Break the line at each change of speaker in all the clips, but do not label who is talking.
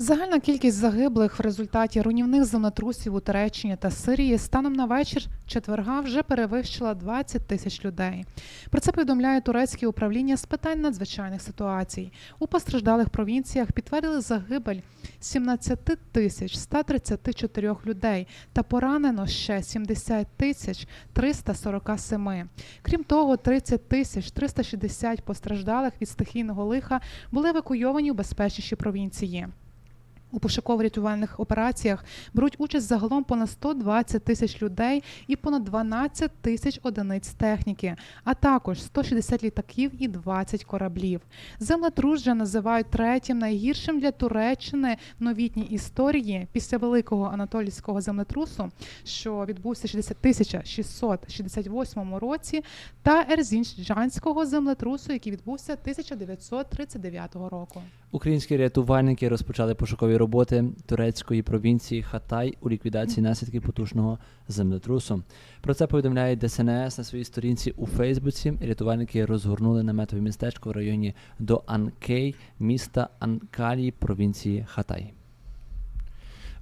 Загальна кількість загиблих в результаті руйнівних землетрусів у Туреччині та Сирії станом на вечір четверга вже перевищила 20 тисяч людей. Про це повідомляє турецьке управління з питань надзвичайних ситуацій. У постраждалих провінціях підтвердили загибель 17 тисяч 134 людей та поранено ще 70 тисяч 347. Крім того, 30 тисяч 360 постраждалих від стихійного лиха були евакуйовані у безпечніші провінції. У пошуково-рятувальних операціях беруть участь загалом понад 120 тисяч людей і понад 12 тисяч одиниць техніки, а також 160 літаків і 20 кораблів. Землетрус же називають третім найгіршим для Туреччини в новітній історії після великого анатолійського землетрусу, що відбувся 60 1668 році, та Ерзінджанського землетрусу, який відбувся 1939 року.
Українські рятувальники розпочали пошукові роботи турецької провінції Хатай у ліквідації наслідків потужного землетрусу. Про це повідомляє ДСНС на своїй сторінці у Фейсбуці. Рятувальники розгорнули наметове містечко в районі до Анкей, міста Анкалії провінції Хатай.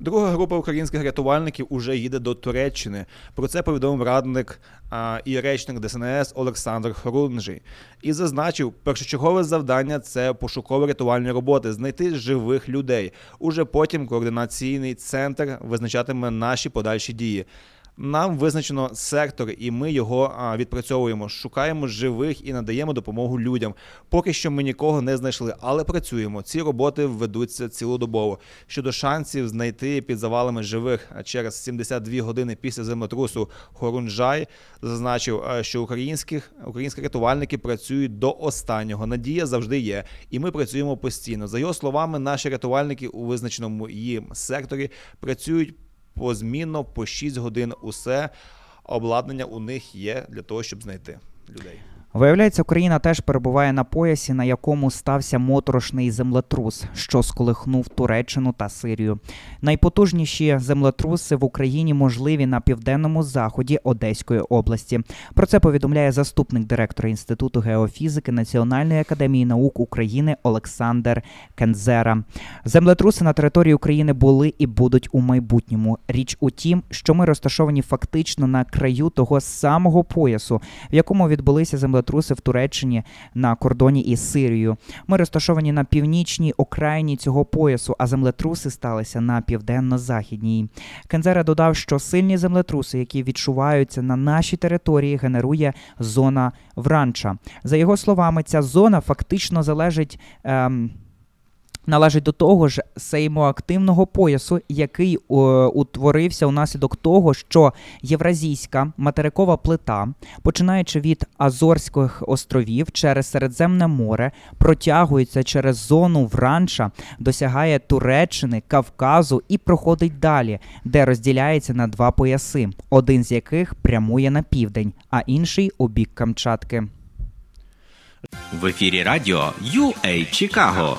Друга група українських рятувальників уже їде до Туреччини. Про це повідомив радник а, і речник ДСНС Олександр Хорунжий. І зазначив, першочергове завдання це пошуково-рятувальні роботи, знайти живих людей. Уже потім координаційний центр визначатиме наші подальші дії. Нам визначено сектор, і ми його відпрацьовуємо. Шукаємо живих і надаємо допомогу людям. Поки що ми нікого не знайшли, але працюємо. Ці роботи ведуться цілодобово. Щодо шансів знайти під завалами живих через 72 години після землетрусу Хорунжай зазначив, що українських українські рятувальники працюють до останнього. Надія завжди є, і ми працюємо постійно. За його словами, наші рятувальники у визначеному їм секторі працюють позмінно по 6 годин. Усе обладнання у них є для того, щоб знайти людей.
Виявляється, Україна теж перебуває на поясі, на якому стався моторошний землетрус, що сколихнув Туреччину та Сирію. Найпотужніші землетруси в Україні можливі на південному заході Одеської області. Про це повідомляє заступник директора Інституту геофізики Національної академії наук України Олександр Кензера. Землетруси на території України були і будуть у майбутньому. Річ у тім, що ми розташовані фактично на краю того самого поясу, в якому відбулися землетруси в Туреччині на кордоні із Сирією. Ми розташовані на північній окраїні цього поясу, а землетруси сталися на південно-західній. Кензера додав, що сильні землетруси, які відчуваються на нашій території, генерує зона Вранча. За його словами, ця зона фактично залежить. Ем, належить до того ж сеймоактивного поясу, який е, утворився унаслідок того, що євразійська материкова плита, починаючи від Азорських островів через Середземне море, протягується через зону Вранча, досягає Туреччини, Кавказу і проходить далі, де розділяється на два пояси, один з яких прямує на південь, а інший у бік Камчатки.
В ефірі радіо UA Чикаго.